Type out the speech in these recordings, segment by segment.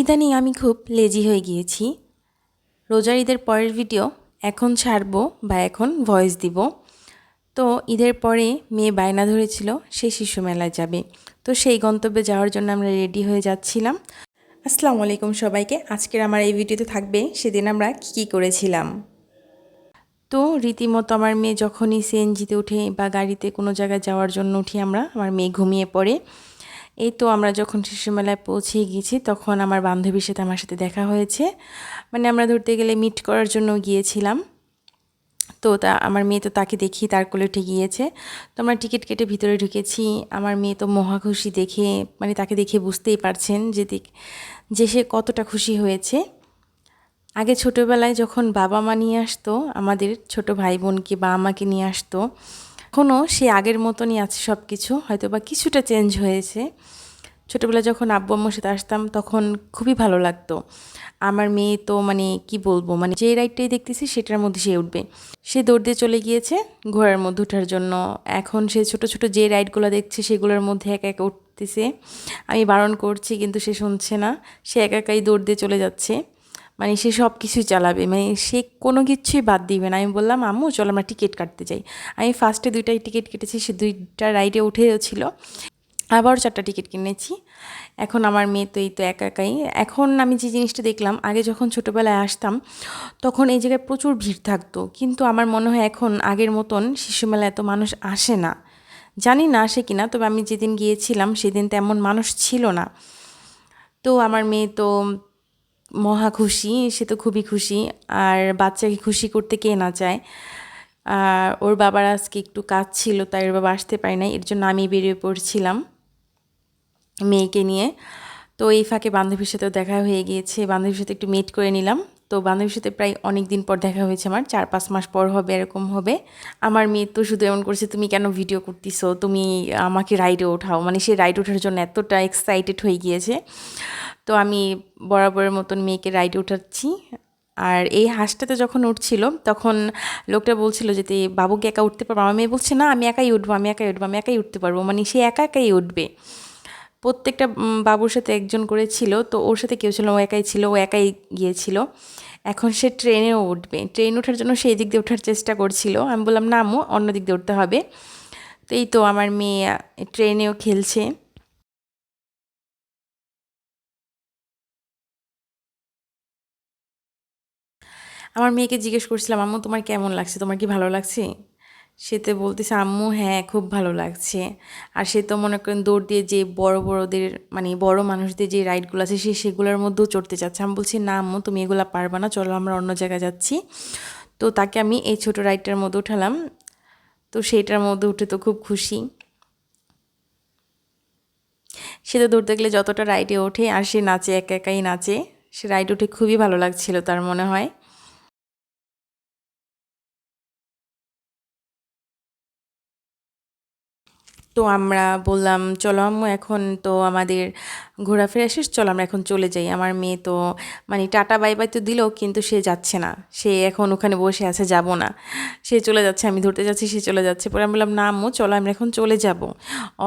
ইদানিং আমি খুব লেজি হয়ে গিয়েছি। রোজার ঈদের পরের ভিডিও এখন ছাড়বো বা এখন ভয়েস দিব। তো ঈদের পরে মেয়ে বায়না ধরেছিল, সে শিশু মেলায় যাবে। তো সেই গন্তব্যে যাওয়ার জন্য আমরা রেডি হয়ে যাচ্ছিলাম। আসসালামু আলাইকুম সবাইকে। আজকের আমার এই ভিডিওতে থাকবে, সেদিন আমরা কী কী করেছিলাম। তো রীতিমতো আমার মেয়ে যখনই সিএনজিতে উঠে বা গাড়িতে কোনো জায়গায় যাওয়ার জন্য উঠি আমরা, আমার মেয়ে ঘুমিয়ে পড়ে। এই তো আমরা যখন শিশুমেলায় পৌঁছে গিয়েছি তখন আমার বান্ধবীর সাথে আমার সাথে দেখা হয়েছে। মানে আমরা ধরতে গেলে মিট করার জন্য গিয়েছিলাম। তো তা, আমার মেয়ে তো তাকে দেখি তার কোলে উঠে গিয়েছে। তো আমরা টিকিট কেটে ভিতরে ঢুকেছি। আমার মেয়ে তো মহা খুশি দেখে মানে তাকে দেখে বুঝতেই পারছেন যে যে সে কতটা খুশি হয়েছে। আগে ছোটোবেলায় যখন বাবা মা নিয়ে আসতো, আমাদের ছোট ভাই বোনকে বা আমাকে নিয়ে আসতো এখনও সে আগের মতনই আছে সব কিছু হয়তো বা কিছুটা চেঞ্জ হয়েছে। ছোটোবেলায় যখন আব্বু আম্মুর সাথে আসতাম, তখন খুবই ভালো লাগতো। আমার মেয়ে তো মানে কি বলব মানে যে রাইডটাই দেখতেছি, সেটার মধ্যে সে উঠবে। সে দৌড় দিয়ে চলে গিয়েছে, ঘোড়ার মধ্যে ওঠার জন্য। এখন সে ছোট ছোট যে রাইডগুলো দেখছে, সেগুলোর মধ্যে একা একা উঠতেছে। আমি বারণ করছি, কিন্তু সে শুনছে না। সে একা একাই দৌড় দিয়ে চলে যাচ্ছে। মানে সে সব কিছুই চালাবে। মানে সে কোনো কিছুই বাদ দিবে না। আমি বললাম, আম্মু, চলো আমরা টিকিট কাটতে যাই। আমি ফার্স্টে দুইটাই টিকিট কেটেছি, সে দুইটা রাইডে উঠেছিল আবারও চারটা টিকিট কিনেছি। এখন আমার মেয়ে তো এই তো একা একাই। এখন আমি যে জিনিসটা দেখলাম, আগে যখন ছোটোবেলায় আসতাম, তখন এই জায়গায় প্রচুর ভিড় থাকতো। কিন্তু আমার মনে হয় এখন আগের মতন শিশু মেলায় এত মানুষ আসে না। জানি না আসে কিনা, তবে আমি যেদিন গিয়েছিলাম, সেদিন তেমন মানুষ ছিল না। তো আমার মেয়ে তো মহা খুশি, সে তো খুবই খুশি। আর বাচ্চাকে খুশি করতে কে না চায়? আর ওর বাবার আজকে একটু কাজ ছিল, তাই ওর বাবা আসতে পারে নাই। এর জন্য আমি বেরিয়ে পড়ছিলাম মেয়েকে নিয়ে। তো এই ফাঁকে বান্ধবীর সাথেও দেখা হয়ে গিয়েছে। বান্ধবীর সাথে একটু মিট করে নিলাম। তো বান্ধবীর সাথে প্রায় অনেক দিন পর দেখা হয়েছে আমার। চার পাঁচ মাস পর হবে, এরকম হবে। আমার মেয়ে তো শুধু এমন করছে, তুমি কেন ভিডিও করতেছো? তুমি আমাকে রাইডে ওঠাও। মানে সে রাইড ওঠার জন্য এতটা এক্সাইটেড হয়ে গিয়েছে। তো আমি বরাবরের মতন মেয়েকে রাইডে উঠাচ্ছি। আর এই হাঁসটাতে যখন উঠছিল, তখন লোকটা বলছিল যে বাবুকে একা উঠতে পারব? আমার মেয়ে বলছে, না, আমি একাই উঠবো, আমি একাই উঠবো, আমি একাই উঠতে পারব। মানে সে একা একাই উঠবে। প্রত্যেকটা বাবুর সাথে একজন করে ছিল, তো ওর সাথে কেউ ছিল ও একাই ছিল, ও একাই গিয়েছিল। এখন সে ট্রেনেও উঠবে। ট্রেন ওঠার জন্য সেই দিক দিয়ে ওঠার চেষ্টা করছিল। আমি বললাম, না আমু অন্য দিক দিয়ে উঠতে হবে। তো এই তো আমার মেয়ে ট্রেনেও খেলছে। আমার মেয়েকে জিজ্ঞেস করছিলাম, আম্মু, তোমার কেমন লাগছে? তোমার কি ভালো লাগছে? সে তো বলতেছে, আম্মু হ্যাঁ খুব ভালো লাগছে। আর সে তো মনে করেন দৌড় দিয়ে যে বড় বড়দের মানে বড় মানুষদের যে রাইডগুলো আছে, সে সেগুলোর মধ্যেও চড়তে চাচ্ছে। আমি বলছি, না, আম্মু, তুমি এগুলো পারবা না, চলো আমরা অন্য জায়গায় যাচ্ছি। তো তাকে আমি এই ছোট রাইডটার মধ্যে উঠালাম। তো সেইটার মধ্যে উঠে তো খুব খুশি। সে তো দৌড়তে গেলে যতটা রাইডে ওঠে, আর সে নাচে, একা একাই নাচে। সে রাইড উঠে খুবই ভালো লাগছিল তার মনে হয়। তো আমরা বললাম, চলো আম্মু, এখন তো আমাদের ঘোরাফেরা শেষ, চলো আমরা এখন চলে যাই। আমার মেয়ে তো মানে টাটা, বাই বাই তো দিল, কিন্তু সে যাচ্ছে না। সে এখন ওখানে বসে আছে, যাব না। সে চলে যাচ্ছে, আমি ধরতে যাচ্ছি, সে চলে যাচ্ছে। পরে আমি বললাম, না আম্মু, চলো আমরা এখন চলে যাব।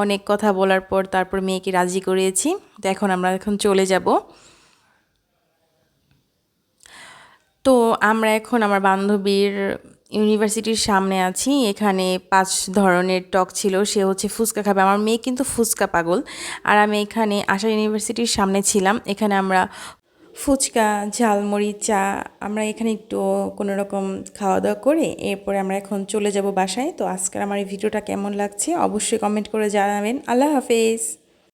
অনেক কথা বলার পর তারপর মেয়েকে রাজি করিয়েছি, তো এখন আমরা এখন চলে যাব। তো আমরা এখন আমার বান্ধবীর ইউনিভার্সিটির সামনে আছি। এখানে পাঁচ ধরনের টক ছিল, সে হচ্ছে ফুচকা খাবে। আমার মেয়ে কিন্তু ফুচকা পাগল। আর আমি এখানে আশা ইউনিভার্সিটির সামনে ছিলাম। এখানে আমরা ফুচকা, ঝালমুড়ি, চা, আমরা এখানে একটু কোনো রকম খাওয়া দাওয়া করে এরপরে আমরা এখন চলে যাব বাসায়। তো আজকের আমার এই ভিডিওটা কেমন লাগছে অবশ্যই কমেন্ট করে জানাবেন। আল্লাহ হাফেজ।